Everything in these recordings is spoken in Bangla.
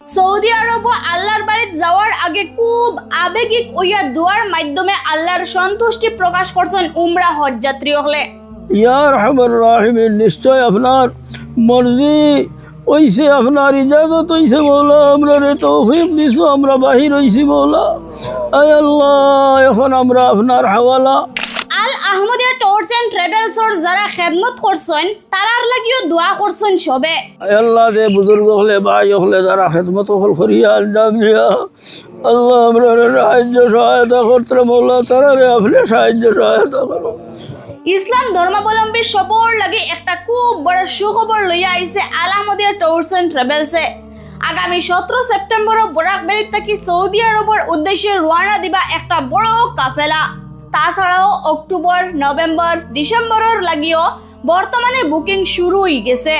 সৌদি আরব ও আল্লাহর বাড়িতে যাওয়ার আগে খুব আবেগিক ওইয়া দোয়ার মাধ্যমে আল্লাহর সন্তুষ্টি প্রকাশ করছেন উমরা হজ যাত্রী হলে। ইয়া রহমান রাহিমিন নিশ্চয় আপনার মর্জি। ওইসে আপনার ইজাজত হইছে মৌলা আমরা রে তৌফিক দিছো আমরা বাহির হইছি মৌলা। আয় আল্লাহ এখন আমরা আপনার হাওয়ালা। আল আহমদিয়া ট্যুরস এন্ড ট্রাভেলসর যারা খেদমত করছেন তারার লাগিও দোয়া করছেন সবে আল্লাহ যে বুজুর্গ হলে ভাই হলে যারা খেদমত হল করিয়া আঞ্জাম দিয়া। আল্লাহ আমরা সাহায্য সহায়তা করতে মৌলা তারা আপনি সাহায্য সহায়তা করো। ইসলাম ধর্মাবলম্বী সবর লাগে একটা খুব বড় সুখবর লইয়া আইছে আল আহমদিয়া ট্যুরস এন্ড ট্রাভেলসে আগামী সতেরো সেপ্টেম্বর বরাক বেলিত থাকি সৌদি আরবের উদ্দেশ্যে রওনা দিবা একটা বড় কাফেলা। তাছাড়াও অক্টোবর, নভেম্বর, ডিসেম্বরের লাগিও বর্তমানে বুকিং শুরু হয়ে গেছে।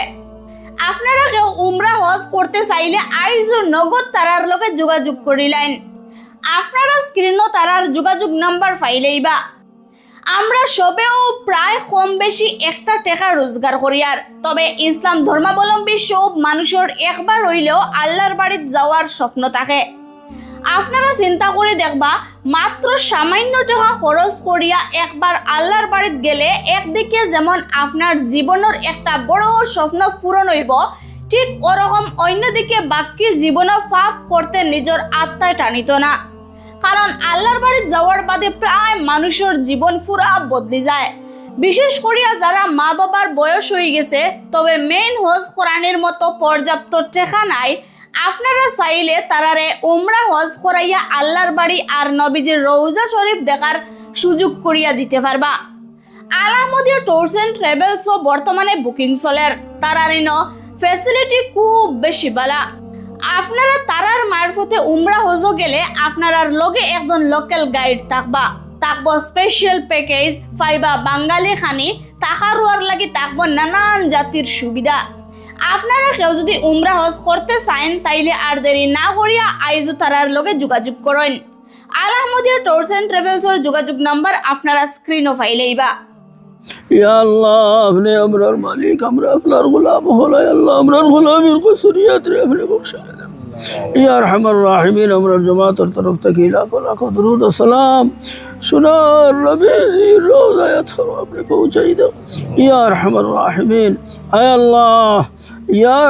আপনারা কেউ উমরা হজ করতে চাইলে আইজুর নগদ তারার লগে যোগাযোগ করিলেন। আপনারা স্ক্রিনও তারার যোগাযোগ নাম্বার পাইলেইবা। আমরা সবেও প্রায় কম বেশি একটা টাকা রোজগার করি আর। তবে ইসলাম ধর্মাবলম্বী সব মানুষের একবার হইলেও আল্লাহর বাড়িতে যাওয়ার স্বপ্ন থাকে। আপনারা চিন্তা করে দেখবা, মাত্র সামান্য টাকা খরচ করিয়া একবার আল্লাহর বাড়িতে গেলে একদিকে যেমন আপনার জীবনের একটা বড় স্বপ্ন পূরণ হইব, ঠিক ওরকম অন্যদিকে বাকি জীবনও পাপ করতে নিজের আত্মায় টানিত না। কারণ আল্লাহর বাড়ি যাওয়ার বাদে প্রায় মানুষের জীবন পুরা বদলি যায়। বিশেষ করিয়া যারা মা বাবার বয়স হয়ে গেছে, তবে মেইন হজ কোরআনের মতো পর্যাপ্ত টেকা নাই আপনারা চাইলে তারারে উমরা হজ করাইয়া আল্লাহর বাড়ি আর নবীজির রৌজা শরীফ দেখার সুযোগ করিয়া দিতে পারবা। আলামদিয়া ট্যুরস এন্ড ট্রাভেলসও বর্তমানে বুকিং চলের। তারারিন ফেসিলিটি খুব বেশি বালা। আপনারা তারার মারফতে উমরা হজো গেলে আপনারার লগে একজন লোকাল গাইড থাকবা। থাকব স্পেশাল প্যাকেজ ফাইবা বাঙালি খানি, তাহার লাগি থাকব নানান জাতির সুবিধা। আপনারা কেউ যদি উমরা হজ করতে চান তাইলে আর দেরি না করিয়া আইজু তারার লগে যোগাযোগ করেন। আলহামদিয়া ট্যুরস এন্ড ট্রাভেলসর যোগাযোগ নাম্বার আপনারা স্ক্রিনও পাইলেইবা ইয়া আল্লাহ, আপনি আমরার মালিক, আমরা আপনার গোলাম হলাই, আল্লাহ, আমরার গোলামের কসুরিয়াত রে, আপনি দেন ইয়া রহমান রাহিমিন আমরার জমাতের তরফ থেকে লাখো লাখো দরুদ সালাম। সোনার নবী রোজায়াত আপনি পৌঁছাই দাও।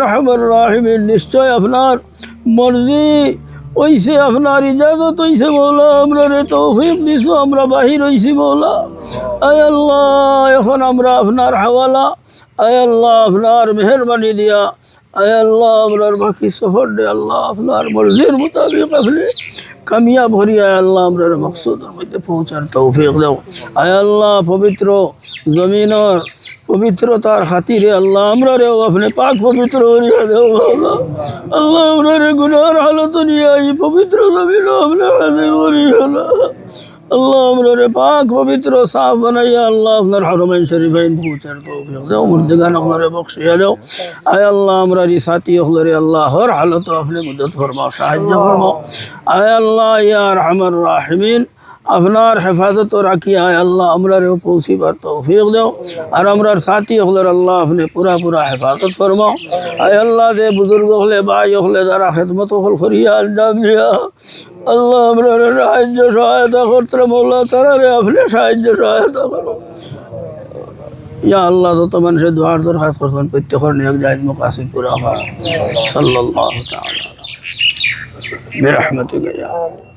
রহমান নিশ্চয় আপনার মর্জি। ওইসে আপনার ইজাজত হইছে মৌলা, আমরা রে তৌফিক দিছো, আমরা বাহির হইছি মৌলা। আয় আল্লাহ, এখন আমরা আপনার হাওয়ালা। আয় আল্লাহ, আপনার মেহরবানি দিয়া। আয় আল্লাহ, আমরার বাকি সফর দে আল্লাহ আপনার মর্জির মোতাবিক আপনি কামিয়াব হরি, আয় আল্লাহ, আমরার মকসুদের মধ্যে পৌঁছার তৌফিক দাও। আয় আল্লাহ, পবিত্র জমিনের পবিত্রতার খাতিরে আল্লাহ আমরা রেও আপনি পাক পবিত্র হরিয়া দেও, আল্লাহ। আল্লাহ আমরা রে গুনার হালত নিয়ে পবিত্র জমিন আপনি হরিয়া আল্লাহ আমরা পাক পবিত্র সাফ বানাইয়া আল্লাহ আপনার হরমাইন শরীফাইন পৌঁছার তৌফিক দাও, মুর্দিগান আপনারে বকশিয়া আল্লাহ, আমরা রি সাথী হলরে আল্লাহ হালত আপনি মদত ফরমাও, সাহায্য আল্লাহ, ইয়া রহমান রাহিমিন। আপনার হেফাজত রাখি, আয় আল্লাহ আমরা রেও পৌঁছিবার তৌফিক দাও। আর আমরার সাথী হলের আল্লাহ আপনি পুরা পুরা হেফাজত ফরমাও। আয় আল্লাহ যে বুজুর্গ হলে, ভাই হলে, যারা খেদমত হল করিয়া আঞ্জাম আল্লাহ আমরা রে সাহায্য, সহায়তা করতে মৌলা তারা রে আপনি সাহায্য, সহায়তা করো। ইয়া আল্লাহ, যত মানুষের দোয়ার দরখাস্ত করছেন, প্রত্যেকের নিয়োগ জায়দ মুকাসিদ পুরা হয়। সাল্লাল্লাহু তাআলা ইয়া আল্লাহ।